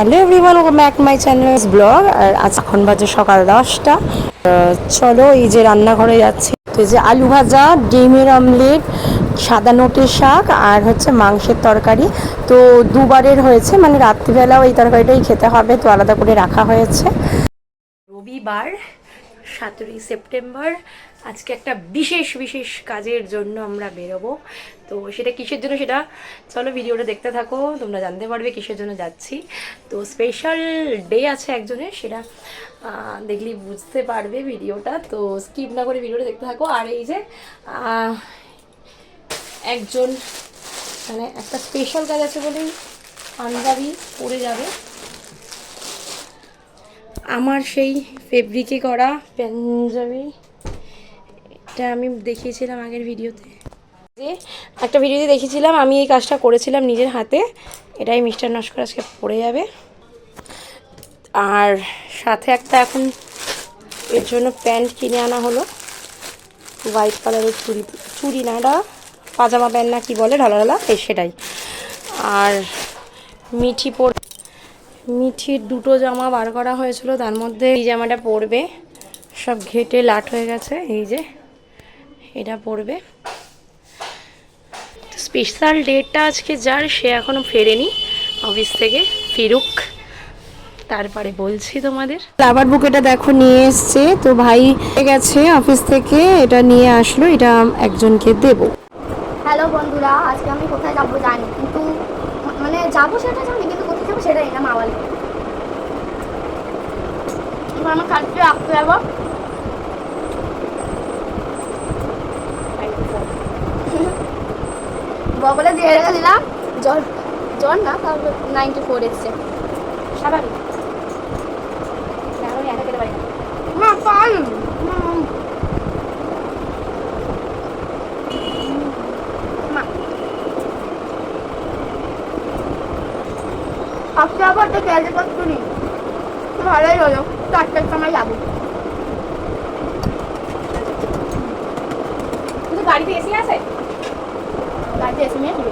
Hello everyone, welcome back my channel blog. আর আজ এখন বাজে সকাল দশটা। চলো এই যে রান্নাঘরে যাচ্ছি। তো এই যে আলু ভাজা, ডিমের অমলেট, সাদা নোটের শাক আর হচ্ছে মাংসের তরকারি। তো দুবারের হয়েছে মানে রাত্রিবেলাও এই তরকারিটাই খেতে হবে। তো আলাদা করে রাখা হয়েছে। রবিবার সতেরোই সেপ্টেম্বর। আজকে একটা বিশেষ বিশেষ কাজের জন্য আমরা বেরোবো। তো সেটা কিসের জন্য সেটা চলো ভিডিওটা দেখতে থাকো তোমরা জানতে পারবে কিসের জন্য যাচ্ছি। তো স্পেশাল ডে আছে একজনের সেটা আহ, দেখলেই বুঝতে পারবে ভিডিওটা। তো স্কিপ না করে ভিডিওটা দেখতে থাকো। আর এই যে একজন মানে একটা স্পেশাল কাজ আছে বলেই পাঞ্জাবি পরে যাবে। আমার সেই ফেব্রিকে করা পাঞ্জাবি। এটা আমি দেখিয়েছিলাম আগের ভিডিওতে। যে একটা ভিডিওতে দেখেছিলাম আমি এই কাজটা করেছিলাম নিজের হাতে। এটাই মিস্টার নস্কর আজকে পড়ে যাবে। আর সাথে একটা এখন এর জন্য প্যান্ট কিনে আনা হলো। হোয়াইট কালারের চুড়ি চুড়ি না, এটা পাজামা প্যান্ট না কী বলে, ঢালা ঢালা সেটাই। আর মিঠি পর মিঠির দুটো জামা বার করা হয়েছিল তার মধ্যে এই জামাটা পরবে। সব ঘেটে লাট হয়ে গেছে এই যে এটা পরবে। স্পেশাল ডেটটা আজকে যার সে এখনও ফেরেনি অফিস থেকে ফিরুক। তারপরে বলছি তোমাদের। ফ্লাওয়ার বুকেটা দেখো নিয়ে এসছে। তো ভাই গেছে অফিস থেকে এটা নিয়ে আসলো এটা একজনকে দেবো। হ্যালো বন্ধুরা আজকে আমি কোথায় যাব জানি কিন্তু মানে যাব সেটা জানি কিন্তু সেটাই না মা বলে। এবার আমার কাজটা রাখতে যাব। বগলে দিয়ে রেখে দিলাম। জ্বর জ্বর না তাহলে নাইনটি ফোর এসছে। স্বাভাবিক। না, পারি না। মা পাই মা আজকে আবার তো ক্যাজে করতে নি ভালোই হলো চারটার সময় যাব। কিন্তু গাড়িতে এসি আছে? গাড়িতে এসি নিয়ে শুরু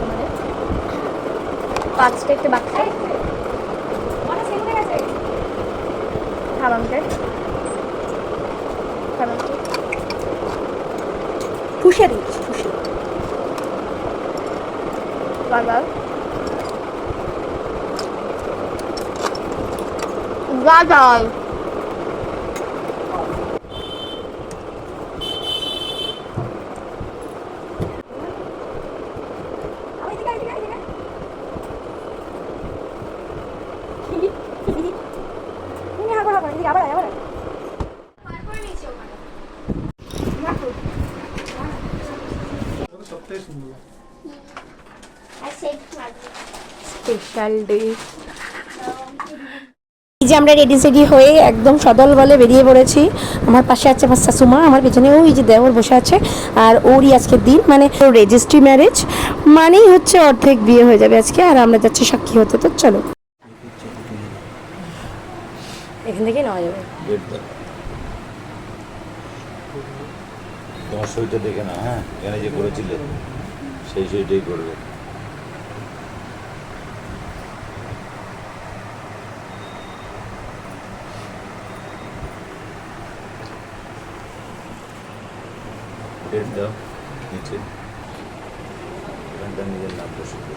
তোমাদের। পাঁচটা একটা বাচ্চা ঠুসে দিচ্ছি ঠুসে বারবার গাজাল। স্পেশাল ডে এই যে আমরা রেডি সেডি হয়ে একদম সদল বলে বেরিয়ে পড়েছি। আমার পাশে আছে আমার শাশুমা আমার পেছনে ওই যে দেওর বসে আছে। আর ওরই আজকের দিন মানে রেজিস্ট্রি ম্যারেজ মানেই হচ্ছে অর্ধেক বিয়ে হয়ে যাবে আজকে। আর আমরা যাচ্ছি সাক্ষী হতে তো চলো। এখান থেকে নেওয়া যাবে। তোমার সইটা দেখে না হ্যাঁ? এখানে যে করেছিলে সেই সইটাই করবে। ডেট দাও নিচে এখানটা নিজের নামটা শুধু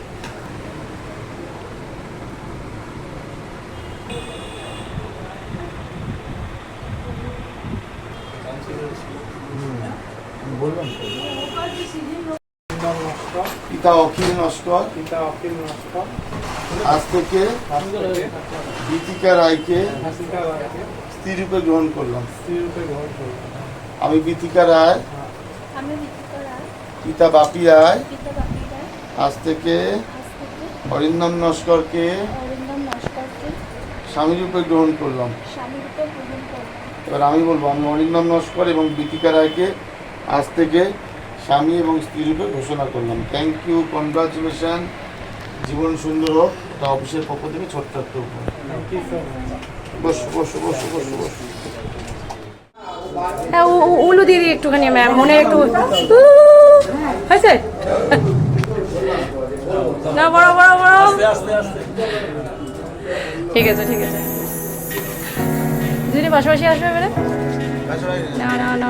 পিতা অখিল নস্কর পিতা অখিল নস্কর। আজ থেকে গীতিকা রায়কে হাসিকা রায়কে স্ত্রী গ্রহণ করলাম। স্ত্রীরূপে গ্রহণ করলাম। আমি গীতিকা বিচিত্র রায়। পিতা বাপি রায় পিতা বাপি রায় আজ থেকে অরিন্দম নস্করকে অরিন্দম স্বামী রূপে গ্রহণ করলাম। স্বামী রূপে গ্রহণ করলাম। এবার আমি বলব আমি অরিন্দম নস্কর এবং গীতিকা রায়কে আজ থেকে স্বামী এবং স্ত্রী রূপে ঘোষণা করলাম। থ্যাংক ইউ কনগ্রাচুলেশন জীবন সুন্দর হোক এটা অফিসের পক্ষ থেকে ছোট্ট একটা উপহার। বসো বসো বসো বসো বসো। হ্যাঁ উলু দিয়ে দিই একটুখানি ম্যাম মনে একটু হয়েছে? না বড় বড় বড়। ঠিক আছে ঠিক আছে। দুজনে পাশাপাশি আসবে এবারে না না না।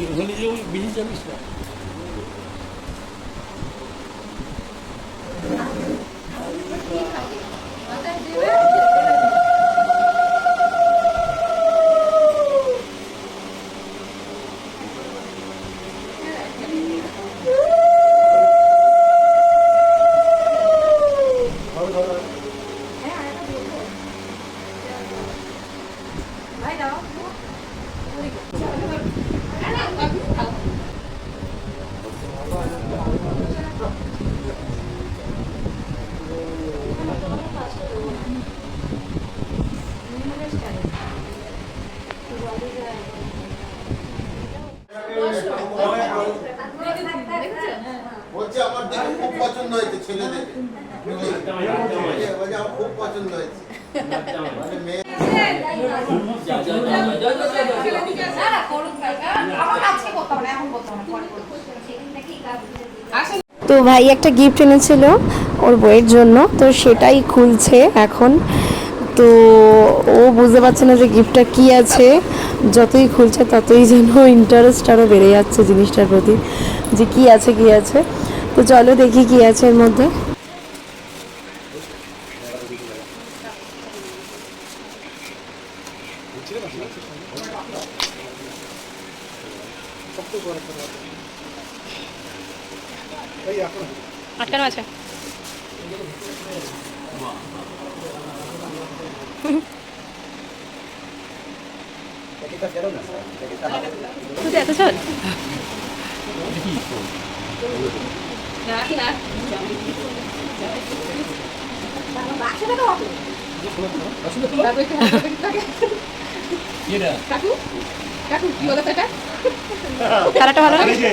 হুম পাখায় লাগবে বলছে তো ভাই একটা গিফট এনেছিল ওর বইয়ের জন্য, তো সেটাই খুলছে এখন। তো ও বুঝতে পারছে না যে গিফটটা কি আছে। যতই খুলছে ততই যেন ইন্টারেস্ট আরও বেড়ে যাচ্ছে জিনিসটার প্রতি, যে কি আছে কি আছে। তো চলো দেখি কি আছে এর মধ্যে। আটকানো আছে। তুই এত চল। খেলাটা ভালো লাগে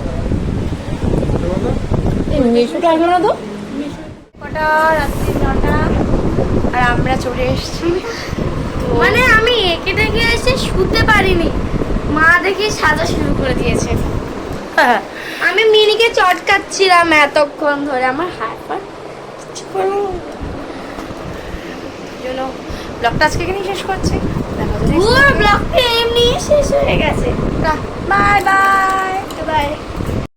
মিশুটা আসবে না তো? কটা? রাত্রি নটা। আর আমরা চলে এসেছি। মানে আমি একে ডেকে এসে শুতে পারিনি। মা দেখি সাজা শুরু করে দিয়েছে। আমি মিনিকে চটকাচ্ছিলাম এতক্ষণ ধরে। আমার হাত পা না। জন্য ব্লগটা আজকে এখানেই শেষ করছি। পুরো ব্লগটা এমনি শেষ হয়ে গেছে। Bye bye bye